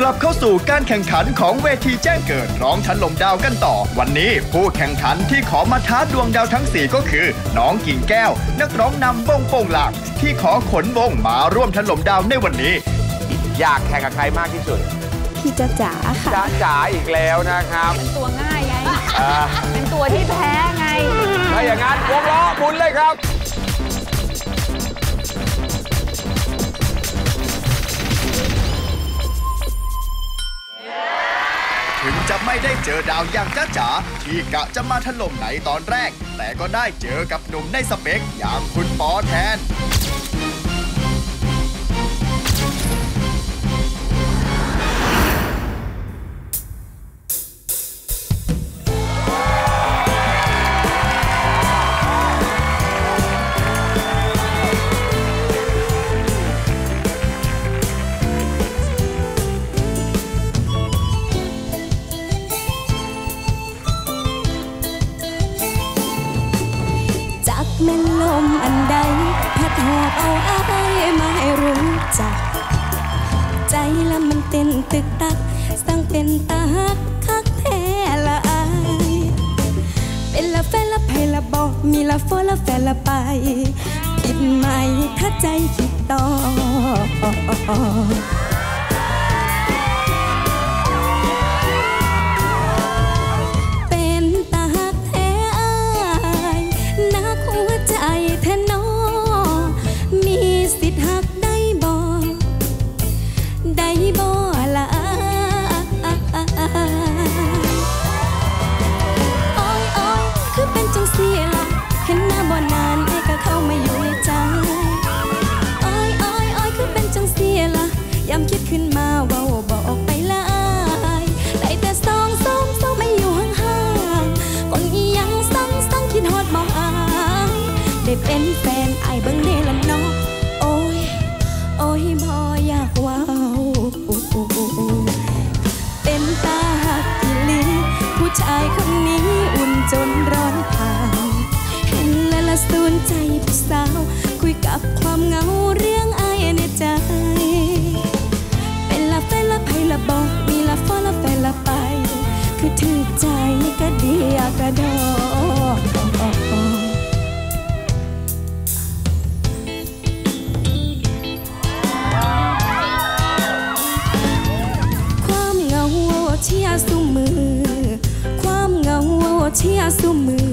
กลับเข้าสู่การแข่งขันของเวทีแจ้งเกิดร้องทันลมดาวกันต่อ วันนี้ผู้แข่งขันที่ขอมาท้าดวงดาวทั้ง 4 ก็คือ น้องกิ่งแก้ว นักร้องนำวงโป่งหลางที่ขอขนวงมาร่วมทันลมดาวในวันนี้ อยากแข่งกับใครมากที่สุด พี่จ๊ะจ๋าค่ะจ้าจ๋าอีกแล้วนะครับเป็นตัวง่ายไงอ่าเป็นตัวที่แพ้ไงถ้าอย่างนั้นวงล้อหมุนเลยครับ ไม่ได้เจอดาวอย่างจ้าจ๋าที่กะจะมาถล่มไหนตอนแรก แต่ก็ได้เจอกับหนุ่มในสเปคอย่างคุณปอแทน แม่นลมอันใด พัดหอบเอาอายมาให้รู้จัก ใจละมันเต้นตึกตัก สั่งเป็นตาฮักคักแท้ละอาย เป็นละแฟนละไพละบอกมีละฟอละแฟนละไปผิดไหมถ้าใจคิดต่อ แล้วละสูนใจผู้สาว คุยกับความเหงาเรื่องอายในใจ เป็นละแฟนละไพละบอกมีละฟอละแฟนละไป คือถือใจก็เดียกระดอความเหงาเชียสุมือ ความเหงาเชียสุมือ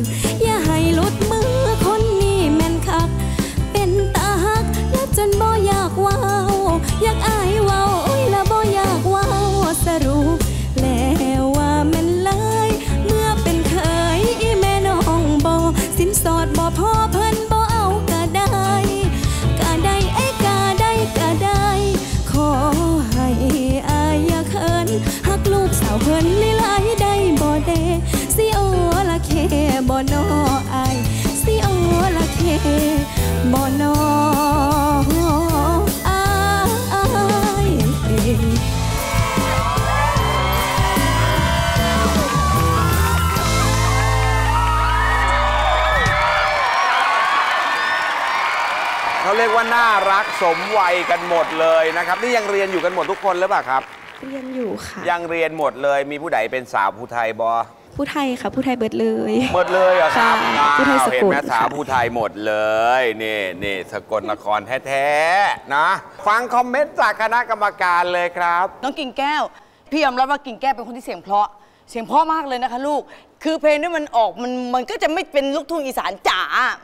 เขาเรียกว่าน่ารักสมวัยกันหมดเลยนะครับ นี่ยังเรียนอยู่กันหมดทุกคนหรือเปล่าครับ เรียนอยู่ค่ะยังเรียนหมดเลยมีผู้ใดเป็นสาวผู้ไทยบอผู้ไทยค่ะผู้ไทยเบิดเลย หมดเลยเหรอครับค่ะผู้ไทยสกลอ้าวเห็นไหมสาวค่ะผู้ไทยหมดเลยนี่นี่สกลนครแท้ๆนะ ฟังคอมเมนต์จากคณะกรรมการเลยครับ น้องกิ่งแก้ว พี่ยอมรับว่ากิ่งแก้วเป็นคนที่เสียงเพราะ เสียงเพราะมากเลยนะคะลูก คือเพลงนี้มันออกมันมันก็จะไม่เป็นลูกทุ่งอีสานจ๋า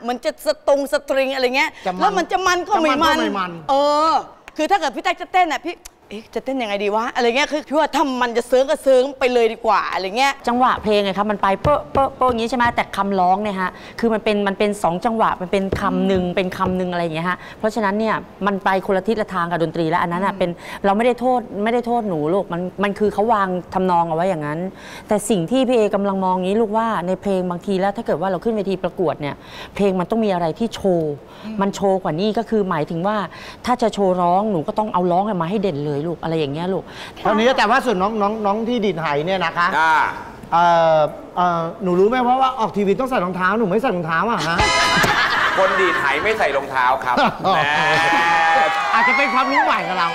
มันจะสตรงสตริงอะไรเงี้ยจะมันแล้วมันจะมันก็ไม่จะมัมันนก็ไม่มัน เออ คือถ้าเกิดพี่แต๊กจะเต้นอะพี่ เอ๊ะจะเต้นยังไงดีวะอะไรเงี้ยคือพี่ว่าถ้ามันจะเซิร์งก็เซิร์งไปเลยดีกว่าอะไรเงี้ยจังหวะเพลงไงครับมันไปเปอะเปอะเปอะอย่างนี้ใช่ไหมแต่คำร้องเนี่ยฮะคือมันเป็นมันเป็นสองจังหวะมันเป็นคำหนึ่งเป็นคำหนึ่งอะไรอย่างเงี้ยฮะเพราะฉะนั้นเนี่ยมันไปคนละทิศละทางกับดนตรีแล้วอันนั้นอะเป็นเราไม่ได้โทษไม่ได้โทษหนูลูกมันมันคือเขาวางทำนองเอาไว้อย่างนั้น แต่สิ่งที่พี่เอกำลังมองงี้ลูกว่าในเพลงบางทีแล้วถ้าเกิดว่าเราขึ้นเวทีประกวดเนี่ยเพลงมันต้องมีอะไรที่โชว์มันโชว์กว่านี้ก็คือหมายถึงว่าถ้าจะโชว์ร้องหนูก็ต้องเอาร้องมาให้เด่นเลยลูกอะไรอย่างเงี้ยลูกตอนนี้แต่ว่าส่วนน้องน้องน้องที่ดินไหเนี่ยนะคะอ่าเอ่อเอ่อหนูรู้ไหมเพราะว่าออกทีวีต้องใส่รองเท้าหนูไม่ใส่รองเท้าอะฮะคนดีดไหไม่ใส่รองเท้าครับอ๋อแหมอาจจะเป็นความรู้ใหม่กับเรา